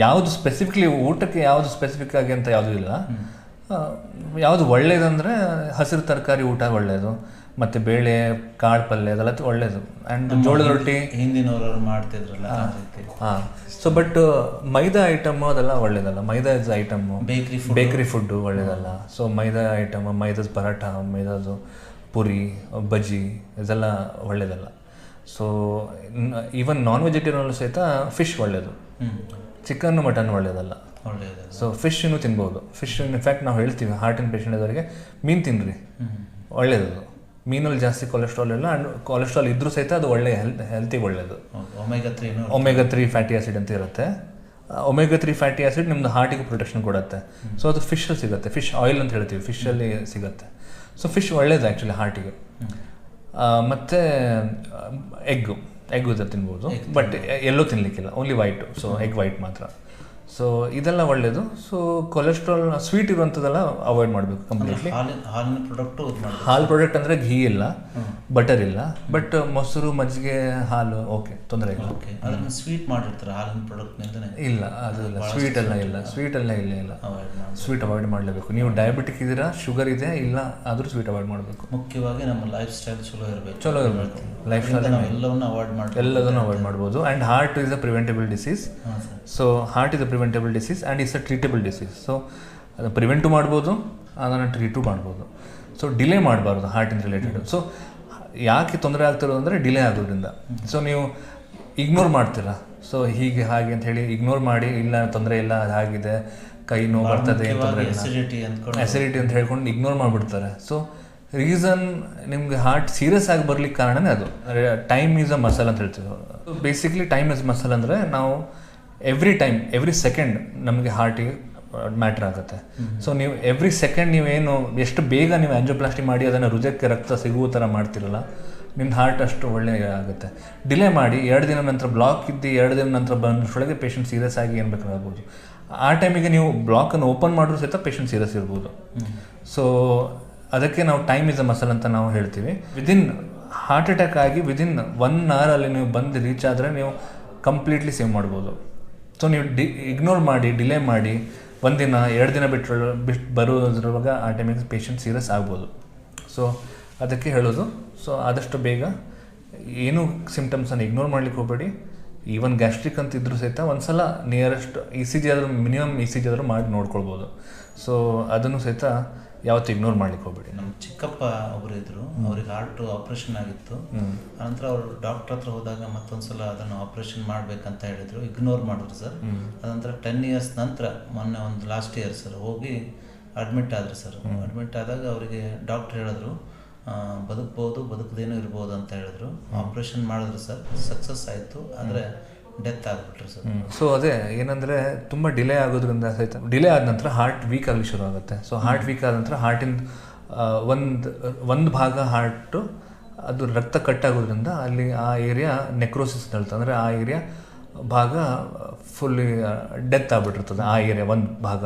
ಯಾವುದು ಸ್ಪೆಸಿಫಿಕ್ಲಿ ಊಟಕ್ಕೆ ಯಾವುದು ಸ್ಪೆಸಿಫಿಕ್ ಆಗಿ ಅಂತ ಯಾವುದೂ ಇಲ್ಲ. ಯಾವುದು ಒಳ್ಳೆಯದಂದರೆ ಹಸಿರು ತರಕಾರಿ ಊಟ ಒಳ್ಳೆಯದು ಮತ್ತು ಬೇಳೆ ಕಾಳು ಪಲ್ಯ ಅದೆಲ್ಲ ಒಳ್ಳೆಯದು ಆ್ಯಂಡ್ ಜೋಳದ ರೊಟ್ಟಿ ಹಿಂದಿನವರು ಮಾಡ್ತಿದ್ರಲ್ಲ ಹಾಂ ಸೊ ಬಟ್ ಮೈದಾ ಐಟಮ್ ಅದೆಲ್ಲ ಒಳ್ಳೇದಲ್ಲ. Maida item. Bakery bakery food ಒಳ್ಳೇದಲ್ಲ. ಸೊ ಮೈದಾ ಐಟಮ್ ಮೈದಾದ ಪರಾಠ ಮೈದಾದು ಪುರಿ ಬಜ್ಜಿ ಇದೆಲ್ಲ ಒಳ್ಳೇದಲ್ಲ. ಸೊ ಈವನ್ ನಾನ್ ವೆಜಿಟೇರಿಯನ್ ಸಹಿತ ಫಿಶ್ ಒಳ್ಳೆಯದು ಹ್ಞೂ ಚಿಕನ್ ಮಟನ್ ಒಳ್ಳೇದಲ್ಲ. ಸೊ ಫಿಶ್ನು ತಿನ್ಬೋದು. ಫಿಶ್ ಇನ್ಫ್ಯಾಕ್ಟ್ ನಾವು ಹೇಳ್ತೀವಿ ಹಾರ್ಟಿನ ಪೇಷಂಟ್ ಇದ್ದವರಿಗೆ ಮೀನು ತಿನ್ನಿರಿ ಒಳ್ಳೆಯದು ಮೀನಲ್ಲಿ ಜಾಸ್ತಿ ಕೊಲೆಸ್ಟ್ರಾಲ್ ಇಲ್ಲ ಆ್ಯಂಡ್ ಕೊಲೆಸ್ಟ್ರಾಲ್ ಇದ್ರೂ ಸಹಿತ ಅದು ಒಳ್ಳೆ ಹೆಲ್ತ್ ಹೆಲ್ತಿಗೆ ಒಳ್ಳೆಯದು omega three omega three fatty acid ಅಂತ ಇರುತ್ತೆ. ಒಮೆಗಾ ತ್ರೀ ಫ್ಯಾಟಿ ಆಸಿಡ್ ನಿಮ್ಮದು ಹಾರ್ಟಿಗೆ ಪ್ರೊಟೆಕ್ಷನ್ ಕೊಡುತ್ತೆ. ಸೊ ಅದು ಫಿಶಲ್ಲಿ ಸಿಗುತ್ತೆ. ಫಿಶ್ ಆಯಿಲ್ ಅಂತ ಹೇಳ್ತೀವಿ. ಫಿಶಲ್ಲಿ ಸಿಗುತ್ತೆ. ಸೊ ಫಿಶ್ ಒಳ್ಳೇದು ಆ್ಯಕ್ಚುಲಿ ಹಾರ್ಟಿಗೆ ಮತ್ತು ಎಗ್ಗು ಎಗ್ ಇದ್ರೆ ತಿನ್ಬೋದು. ಬಟ್ ಎಲ್ಲೂ ತಿನ್ನಲಿಕ್ಕಿಲ್ಲ only white so egg white ಮಾತ್ರ. ಸೊ ಇದೆಲ್ಲ ಒಳ್ಳೆಯದು ಸೊ ಕೊಲೆಸ್ಟ್ರಾಲ್ ಸ್ವೀಟ್ ಇರುವಂಥದ್ದೆಲ್ಲ ಅವಾಯ್ಡ್ ಮಾಡಬೇಕು ಕಂಪ್ಲೀಟ್ಲಿ ಹಾಲಿನ ಪ್ರಾಡಕ್ಟು ಹಾಲು ಪ್ರಾಡಕ್ಟ್ ಅಂದರೆ ಘೀ ಇಲ್ಲ ಬಟರ್ ಇಲ್ಲ ಬಟ್ ಮೊಸರು ಮಜ್ಜಿಗೆ ಹಾಲು ಓಕೆ ತೊಂದರೆ ಇಲ್ಲ. ಓಕೆ ಅದನ್ನು ಸ್ವೀಟ್ ಮಾಡಿರ್ತಾರೆ ಹಾಲಿನ ಪ್ರಾಡಕ್ಟ್ನಿಂದನೇ ಇಲ್ಲ ಅದು ಇಲ್ಲ. ಸ್ವೀಟ್ ಎಲ್ಲ ಇಲ್ಲ. ಸ್ವೀಟ್ ಎಲ್ಲ ಇಲ್ಲ ಇಲ್ಲ. ಸ್ವೀಟ್ ಅವಾಯ್ಡ್ ಮಾಡಲೇಬೇಕು. ನೀವು ಡಯಾಬಿಟಿಕ್ ಇದ್ದೀರಾ ಶುಗರ್ ಇದೆ ಇಲ್ಲ ಆದರೂ ಸ್ವೀಟ್ ಅವಾಯ್ಡ್ ಮಾಡಬೇಕು. ಮುಖ್ಯವಾಗಿ ನಮ್ಮ ಲೈಫ್ ಸ್ಟೈಲ್ ಚಲೋ ಇರಬೇಕು. ಚಲೋ ಇರಬೇಕು. ಲೈಫ್ ಸ್ಟೈಲ್ ಎಲ್ಲವನ್ನು ಅವಾಯ್ಡ್ ಮಾಡಿ ಎಲ್ಲದನ್ನು ಅವಾಯ್ಡ್ ಮಾಡ್ಬೋದು. And heart is a preventable disease so heart is a preventable disease and is a treatable disease so ಅದನ್ನು ಪ್ರಿವೆಂಟು ಮಾಡ್ಬೋದು ಅದನ್ನು ಟ್ರೀಟು ಮಾಡ್ಬೋದು. ಸೊ ಡಿಲೇ ಮಾಡಬಾರ್ದು ಹಾರ್ಟಿನ ರಿಲೇಟೆಡ್ ಸೊ ಯಾಕೆ ತೊಂದರೆ ಆಗ್ತಿರೋದು ಅಂದರೆ ಡಿಲೇ ಆಗೋದ್ರಿಂದ. ಸೊ ನೀವು ಇಗ್ನೋರ್ ಮಾಡ್ತೀರಾ? ಸೊ ಹೀಗೆ ಹಾಗೆ ಅಂತ ಹೇಳಿ ಇಗ್ನೋರ್ ಮಾಡಿ ಇಲ್ಲ ತೊಂದರೆ ಇಲ್ಲ ಅದು ಆಗಿದೆ ಕೈ ನೋವು ಬರ್ತದೆ ಅಸಿಡಿಟಿ ಅಂತ ಹೇಳ್ಕೊಂಡು ಇಗ್ನೋರ್ ಮಾಡಿಬಿಡ್ತಾರೆ. ಸೊ ರೀಸನ್ ನಿಮಗೆ ಹಾರ್ಟ್ ಸೀರಿಯಸ್ ಆಗಿ ಬರ್ಲಿಕ್ಕೆ ಕಾರಣನೇ ಅದು. ಟೈಮ್ ಈಸ್ ಅ ಮಸಲ್ ಅಂತ ಹೇಳ್ತೀವಿ. ಬೇಸಿಕಲಿ ಟೈಮ್ ಇಸ್ ಮಸಲ್ ಅಂದರೆ ನಾವು ಎವ್ರಿ ಟೈಮ್ ಎವ್ರಿ ಸೆಕೆಂಡ್ ನಮಗೆ ಹಾರ್ಟಿಗೆ ಮ್ಯಾಟ್ರ್ ಆಗುತ್ತೆ. ಸೊ ನೀವು ಎವ್ರಿ ಸೆಕೆಂಡ್ ನೀವೇನು ಎಷ್ಟು ಬೇಗ ನೀವು ಆಂಜಿಯೋಪ್ಲಾಸ್ಟಿ ಮಾಡಿ ಅದನ್ನು ಹೃದಯಕ್ಕೆ ರಕ್ತ ಸಿಗುವ ಥರ ಮಾಡ್ತಿರಲ್ಲ ನಿಮ್ಮ ಹಾರ್ಟ್ ಅಷ್ಟು ಒಳ್ಳೆ ಆಗುತ್ತೆ. ಡಿಲೇ ಮಾಡಿ, ಎರಡು ದಿನ ನಂತರ ಬ್ಲಾಕ್ ಇದ್ದು ಎರಡು ದಿನ ನಂತರ ಬಂದೊಳಗೆ ಪೇಷಂಟ್ ಸೀರಿಯಸ್ ಆಗಿ ಏನು ಬೇಕಾಗ್ಬೋದು. ಆ ಟೈಮಿಗೆ ನೀವು ಬ್ಲಾಕನ್ನು ಓಪನ್ ಮಾಡಿದ್ರು ಸಹಿತ ಪೇಷಂಟ್ ಸೀರಿಯಸ್ ಇರ್ಬೋದು. ಸೊ ಅದಕ್ಕೆ ನಾವು ಟೈಮ್ ಇಸ್ ಅ ಮಸಲ್ ಅಂತ ನಾವು ಹೇಳ್ತೀವಿ. ವಿದಿನ್ ಹಾರ್ಟ್ ಅಟ್ಯಾಕ್ ಆಗಿ ವಿದಿನ್ ಒನ್ ಅವರಲ್ಲಿ ನೀವು ಬಂದು ರೀಚ್ ಆದರೆ ನೀವು ಕಂಪ್ಲೀಟ್ಲಿ ಸೇವ್ ಮಾಡ್ಬೋದು. ಸೊ ನೀವು ಡಿ ಇಗ್ನೋರ್ ಮಾಡಿ ಡಿಲೇ ಮಾಡಿ, ಒಂದಿನ, ಎರಡು ದಿನ ಬಿಟ್ಟು ಬಿಟ್ಟು ಬರೋದ್ರೊಳಗ ಆ ಟೈಮಿಗೆ ಪೇಷಂಟ್ ಸೀರಿಯಸ್ ಆಗ್ಬೋದು. ಸೊ ಅದಕ್ಕೆ ಹೇಳೋದು. ಸೊ ಆದಷ್ಟು ಬೇಗ ಏನು ಸಿಮ್ಟಮ್ಸನ್ನು ಇಗ್ನೋರ್ ಮಾಡ್ಲಿಕ್ಕೆ ಹೋಗಬೇಡಿ. ಈವನ್ ಗ್ಯಾಸ್ಟ್ರಿಕ್ ಅಂತ ಇದ್ರೂ ಸಹಿತ ಒಂದ್ಸಲ ನಿಯರೆಸ್ಟ್ ಇ ಸಿ ಜಿ ಆದರೂ ಮಿನಿಮಮ್ ಇ ಸಿ ಜಿ ಆದರೂ ಮಾಡಿ ನೋಡ್ಕೊಳ್ಬೋದು. ಸೊ ಅದನ್ನು ಸಹಿತ ಯಾವತ್ತೂ ಇಗ್ನೋರ್ ಮಾಡ್ಲಿಕ್ಕೆ ಹೋಗ್ಬೇಡಿ. ನಮ್ಮ ಚಿಕ್ಕಪ್ಪ ಒಬ್ಬರು ಇದ್ರು ಅವ್ರಿಗೆ ಹಾರ್ಟ್ ಆಪರೇಷನ್ ಆಗಿತ್ತು. ಅನಂತರ ಅವರು ಡಾಕ್ಟರ್ ಹತ್ರ ಹೋದಾಗ ಮತ್ತೊಂದ್ಸಲ ಅದನ್ನು ಆಪರೇಷನ್ ಮಾಡ್ಬೇಕಂತ ಹೇಳಿದ್ರು. ಇಗ್ನೋರ್ ಮಾಡಿದ್ರು ಸರ್ ಅದಂತರ ಟೆನ್ ಇಯರ್ಸ್ ನಂತರ ಮೊನ್ನೆ ಒಂದು ಲಾಸ್ಟ್ ಇಯರ್ ಸರ್ ಹೋಗಿ ಅಡ್ಮಿಟ್ ಆದ್ರು ಸರ್ ಅಡ್ಮಿಟ್ ಆದಾಗ ಅವರಿಗೆ ಡಾಕ್ಟರ್ ಹೇಳಿದ್ರು ಬದುಕ್ಬೋದು ಬದುಕದೇನೂ ಇರ್ಬೋದು ಅಂತ ಹೇಳಿದ್ರು. ಆಪ್ರೇಷನ್ ಮಾಡಿದ್ರು ಸರ್ ಸಕ್ಸಸ್ ಆಯಿತು. ಆದರೆ ಡೆತ್ ಆಗಿಬಿಟ್ರು ಸರ್. ಸೊ ಅದೇ, ಏನಂದರೆ, ತುಂಬ ಡಿಲೇ ಆಗೋದ್ರಿಂದ ಸಹಿತ ಡಿಲೇ ಆದ ನಂತರ ಹಾರ್ಟ್ ವೀಕ್ ಆಗಲಿ ಶುರು ಆಗುತ್ತೆ ಸೊ ಹಾರ್ಟ್ ವೀಕ್ ಆದ ನಂತರ ಹಾರ್ಟಿನ ಒಂದು ಒಂದು ಭಾಗ ಹಾರ್ಟು ಅದು ರಕ್ತ ಕಟ್ಟಾಗೋದ್ರಿಂದ ಅಲ್ಲಿ ಆ ಏರಿಯಾ ನೆಕ್ರೋಸಿಸ್ ಹೇಳ್ತಾರೆ ಅಂದರೆ ಆ ಏರಿಯಾ ಭಾಗ ಫುಲ್ಲಿ ಡೆತ್ ಆಗ್ಬಿಟ್ಟಿರ್ತದೆ. ಆ ಏರಿಯಾ ಒಂದು ಭಾಗ.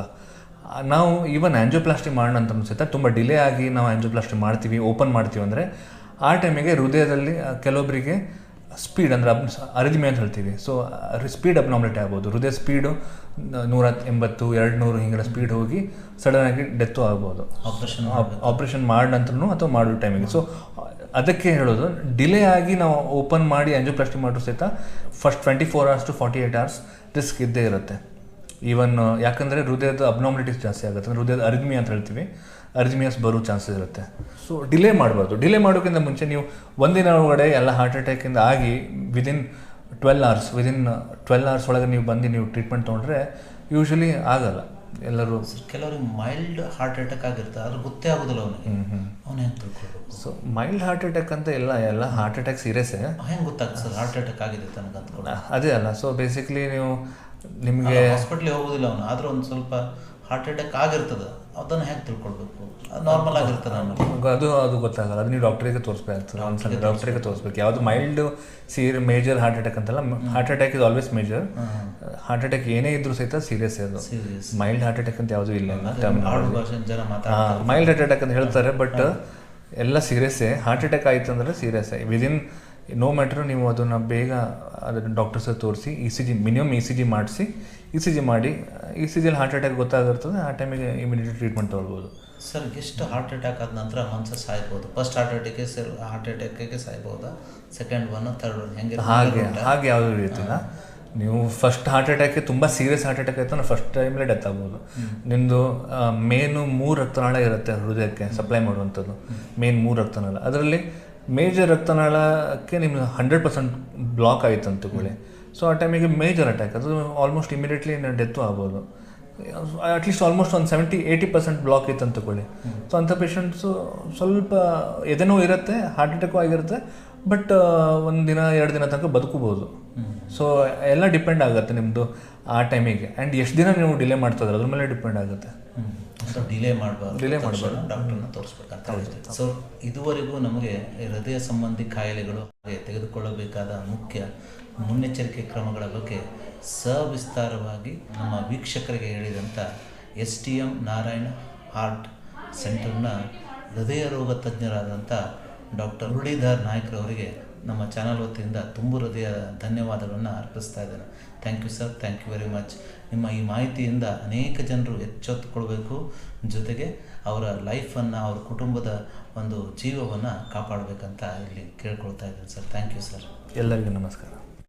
ನಾವು ಈವನ್ ಆ್ಯಂಜೋಪ್ಲಾಸ್ಟಿ ಮಾಡೋಣ ಅಂತ ಸಹಿತ ತುಂಬ ಡಿಲೇ ಆಗಿ ನಾವು ಆ್ಯಂಜೋಪ್ಲಾಸ್ಟಿ ಮಾಡ್ತೀವಿ ಓಪನ್ ಮಾಡ್ತೀವಿ ಅಂದರೆ ಆ ಟೈಮಿಗೆ ಹೃದಯದಲ್ಲಿ ಕೆಲವೊಬ್ಬರಿಗೆ ಸ್ಪೀಡ್ ಅಂದರೆ ಅಬ್ ಅರಿದಿಮೆ ಅಂತ ಹೇಳ್ತೀವಿ. ಸೊ ಸ್ಪೀಡ್ ಅಬ್ನಾಮಿಲಿಟಿ ಆಗ್ಬೋದು. ಹೃದಯ ಸ್ಪೀಡು ನೂರ ಎಂಬತ್ತು ಎರಡು ನೂರು ಹಿಂಗೆಲ್ಲ ಸ್ಪೀಡ್ ಹೋಗಿ ಸಡನ್ ಆಗಿ ಡೆತ್ತು ಆಗ್ಬೋದು. ಆಪ್ರೇಷನ್ ಆಪ್ರೇಷನ್ ಮಾಡಿ ನಂತರನೂ ಅಥವಾ ಮಾಡೋ ಟೈಮಿಗೆ ಸೊ ಅದಕ್ಕೆ ಹೇಳೋದು ಡಿಲೇ ಆಗಿ ನಾವು ಓಪನ್ ಮಾಡಿ ಆಂಜಿಯೋಪ್ಲಾಸ್ಟಿ ಮಾಡೋ ಸಹಿತ first twenty four hours to forty eight hours risk ಇದ್ದೇ ಇರುತ್ತೆ. ಈವನ್ ಯಾಕಂದರೆ ಹೃದಯದ ಅಬ್ನಾಮಿಲಿಟೀಸ್ ಜಾಸ್ತಿ ಆಗುತ್ತೆ. ಅಂದರೆ ಹೃದಯದ ಅರಿದ್ಮಿ ಅಂತ ಹೇಳ್ತೀವಿ. ಅರಿದ್ಮಿಯಸ್ ಬರೋ ಚಾನ್ಸಸ್ ಇರುತ್ತೆ. ಸೊ ಡಿಲೇ ಮಾಡಬಾರ್ದು. ಡಿಲೇ ಮಾಡೋಕ್ಕಿಂತ ಮುಂಚೆ ನೀವು ಒಂದಿನ ಒಳಗಡೆ ಎಲ್ಲ ಹಾರ್ಟ್ ಅಟ್ಯಾಕಿಂದ ಆಗಿ within twelve hours within twelve hours ಒಳಗೆ ನೀವು ಬಂದು ನೀವು ಟ್ರೀಟ್ಮೆಂಟ್ ತೊಗೊಂಡ್ರೆ ಯೂಶ್ವಲಿ ಆಗಲ್ಲ. ಎಲ್ಲರೂ ಕೆಲವರು ಮೈಲ್ಡ್ ಹಾರ್ಟ್ ಅಟ್ಯಾಕ್ ಆಗಿರುತ್ತೆ. ಆದ್ರೆ ಗೊತ್ತೇ ಆಗೋದಿಲ್ಲ ಅವನಿಗೆ. ಅವನು ಸೊ ಮೈಲ್ಡ್ ಹಾರ್ಟ್ ಅಟ್ಯಾಕ್ ಅಂತ ಇಲ್ಲ ಎಲ್ಲ ಹಾರ್ಟ್ ಅಟ್ಯಾಕ್ ಸೀರಿಯಸ್ಸೇ ಹೆಂಗೆ ಗೊತ್ತಾಗ್ತದೆ ಸರ್? ಹಾರ್ಟ್ ಅಟ್ಯಾಕ್ ಆಗಿದೆ ತನಕ ಅದೇ ಅಲ್ಲ. ಸೊ ಬೇಸಿಕ್ಲಿ ನೀವು ನಿಮಗೆ ಹಾಸ್ಪಿಟ್ಲಿಗೆ ಹೋಗೋದಿಲ್ಲ ಅವನು. ಆದರೂ ಒಂದು ಸ್ವಲ್ಪ ಹಾರ್ಟ್ ಅಟ್ಯಾಕ್ ಆಗಿರ್ತದೆ. ಅದನ್ನು ಹೆಂಗೆ ತಿಳ್ಕೊಳ್ಬೇಕು? ನಾರ್ಮಲ್ ಆಗಿರ್ತದೆ ಆಮೇಲೆ ಅದು ಅದು ಗೊತ್ತಾಗಲ್ಲ. ಅದು ನೀವು ಡಾಕ್ಟ್ರಿಗೆ ತೋರಿಸ್ಬೇಕಾಗ್ತದೆ ಒಂದ್ಸಲ ಡಾಕ್ಟ್ರಿಗೆ ತೋರಿಸ್ಬೇಕು. ಯಾವುದು mild serious major heart attack ಅಂತಲ್ಲ heart attack is always major heart attack ಏನೇ ಇದ್ರೂ ಸಹಿತ ಸೀರಿಯಸ್ ಅದು. ಮೈಲ್ಡ್ ಹಾರ್ಟ್ ಅಟ್ಯಾಕ್ ಅಂತ ಯಾವುದೂ ಇಲ್ಲ ಮೈಲ್ಡ್ ಹಾರ್ಟ್ ಅಟ್ಯಾಕ್ ಅಂತ ಹೇಳ್ತಾರೆ ಬಟ್ ಎಲ್ಲ ಸೀರಿಯಸ್ಸೇ ಹಾರ್ಟ್ ಅಟ್ಯಾಕ್ ಆಯಿತು ಅಂದರೆ ಸೀರಿಯಸ್ ವಿದಿನ್ ನೋ ಮ್ಯಾಟ್ರ್ ನೀವು ಅದನ್ನು ಬೇಗ ಅದನ್ನು ಡಾಕ್ಟರ್ಸ್ ತೋರಿಸಿ E C G minimum E C G ಮಾಡಿಸಿ ಇ ಸಿ ಜಿ ಮಾಡಿ ಇ ಸಿ ಜಿಯಲ್ಲಿ ಹಾರ್ಟ್ ಅಟ್ಯಾಕ್ ಗೊತ್ತಾಗಿರ್ತದೆ ಆ ಟೈಮಿಗೆ ಇಮಿಡಿಯೇಟ್ ಟ್ರೀಟ್ಮೆಂಟ್ ತೊಗೊಳ್ಬೋದು. ಸರ್ ಎಷ್ಟು ಹಾರ್ಟ್ ಅಟ್ಯಾಕ್ ಆದ ನಂತರ ಮನುಷ್ಯ ಸಾಯ್ಬೋದು? ಫಸ್ಟ್ ಹಾರ್ಟ್ ಅಟ್ಯಾಕೆ ಸರ್ ಹಾರ್ಟ್ ಅಟ್ಯಾಕಿಗೆ ಸಾಯ್ಬೋದಾ? ಸೆಕೆಂಡ್ ಒನ್ ಥರ್ಡ್ ಒನ್ ಹೆಂಗೆ ಹಾಗೆ ಹಾಗೆ ಯಾವುದೂ ರೀತಿಯಿಲ್ಲ ನೀವು ಫಸ್ಟ್ ಹಾರ್ಟ್ ಅಟ್ಯಾಕ್ಗೆ ತುಂಬ ಸೀರಿಯಸ್ ಹಾರ್ಟ್ ಅಟ್ಯಾಕ್ ಆಯ್ತು ಅಂದರೆ ಫಸ್ಟ್ ಟೈಮಲ್ಲೇ ಡೆತ್ ಆಗ್ಬೋದು. ನಿಮ್ಮದು ಮೇನು ಮೂರು ರಕ್ತನಾಳ ಇರುತ್ತೆ ಹೃದಯಕ್ಕೆ ಸಪ್ಲೈ ಮಾಡುವಂಥದ್ದು. ಮೇನ್ ಮೂರು ರಕ್ತನಾಳ. ಅದರಲ್ಲಿ ಮೇಜರ್ ರಕ್ತನಾಳಕ್ಕೆ ನಿಮ್ಗೆ ಹಂಡ್ರೆಡ್ ಪರ್ಸೆಂಟ್ ಬ್ಲಾಕ್ ಆಯಿತು ಅಂತ ತಗೊಳ್ಳಿ ಸೊ ಆ ಟೈಮಿಗೆ ಮೇಜರ್ ಅಟ್ಯಾಕ್ ಅದು ಆಲ್ಮೋಸ್ಟ್ ಇಮಿಡಿಯೇಟ್ಲಿ ಡೆತ್ತು ಆಗ್ಬೋದು. ಅಟ್ಲೀಸ್ಟ್ ಆಲ್ಮೋಸ್ಟ್ ಒಂದು ಸೆವೆಂಟಿ ಏಯ್ಟಿ ಪರ್ಸೆಂಟ್ ಬ್ಲಾಕ್ ಇತ್ತು ಅಂತ ತಗೊಳ್ಳಿ ಸೊ ಅಂಥ ಪೇಷಂಟ್ಸು ಸ್ವಲ್ಪ ಎದೆನೋ ಇರುತ್ತೆ ಹಾರ್ಟ್ ಅಟ್ಯಾಕು ಆಗಿರುತ್ತೆ ಬಟ್ ಒಂದು ದಿನ, ಎರಡು ದಿನ ತನಕ ಬದುಕಬೋದು ಸೊ ಎಲ್ಲ ಡಿಪೆಂಡ್ ಆಗುತ್ತೆ ನಿಮ್ಮದು ಆ ಟೈಮಿಗೆ ಆ್ಯಂಡ್ ಎಷ್ಟು ದಿನ ನೀವು ಡಿಲೇ ಮಾಡ್ತಾ ಅದ್ರ ಮೇಲೆ ಡಿಪೆಂಡ್ ಆಗುತ್ತೆ. ಡಿಲೇ ಮಾಡಬಾರ್ದು ಡಿಲೇ ಮಾಡಬಾರ್ದು. ಡಾಕ್ಟರ್ನ ತೋರಿಸ್ಬೇಕಂತ ಹೇಳ್ತೀವಿ. ಸೊ ಇದುವರೆಗೂ ನಮಗೆ ಹೃದಯ ಸಂಬಂಧಿ ಕಾಯಿಲೆಗಳು ಹಾಗೆ ತೆಗೆದುಕೊಳ್ಳಬೇಕಾದ ಮುಖ್ಯ ಮುನ್ನೆಚ್ಚರಿಕೆ ಕ್ರಮಗಳ ಬಗ್ಗೆ ಸವಿಸ್ತಾರವಾಗಿ ನಮ್ಮ ವೀಕ್ಷಕರಿಗೆ ಹೇಳಿದಂಥ S T M Narayana heart ಸೆಂಟರ್ನ ಹೃದಯ ರೋಗ ತಜ್ಞರಾದಂಥ ಡಾಕ್ಟರ್ ಮುರಳೀಧರ್ ನಾಯ್ಕರವರಿಗೆ ನಮ್ಮ ಚಾನಲ್ ವತಿಯಿಂದ ತುಂಬು ಹೃದಯ ಧನ್ಯವಾದಗಳನ್ನು ಅರ್ಪಿಸ್ತಾ ಇದ್ದೇನೆ. Thank you sir thank you very much ನಿಮ್ಮ ಈ ಮಾಹಿತಿಯಿಂದ ಅನೇಕ ಜನರು ಎಚ್ಚೆತ್ತುಕೊಳ್ಬೇಕು. ಜೊತೆಗೆ ಅವರ ಲೈಫನ್ನು ಅವ್ರ ಕುಟುಂಬದ ಒಂದು ಜೀವವನ್ನು ಕಾಪಾಡಬೇಕಂತ ಇಲ್ಲಿ ಕೇಳ್ಕೊಳ್ತಾ ಇದ್ದೀನಿ ಸರ್ ಥ್ಯಾಂಕ್ ಯು ಸರ್ ಎಲ್ಲರಿಗೂ ನಮಸ್ಕಾರ.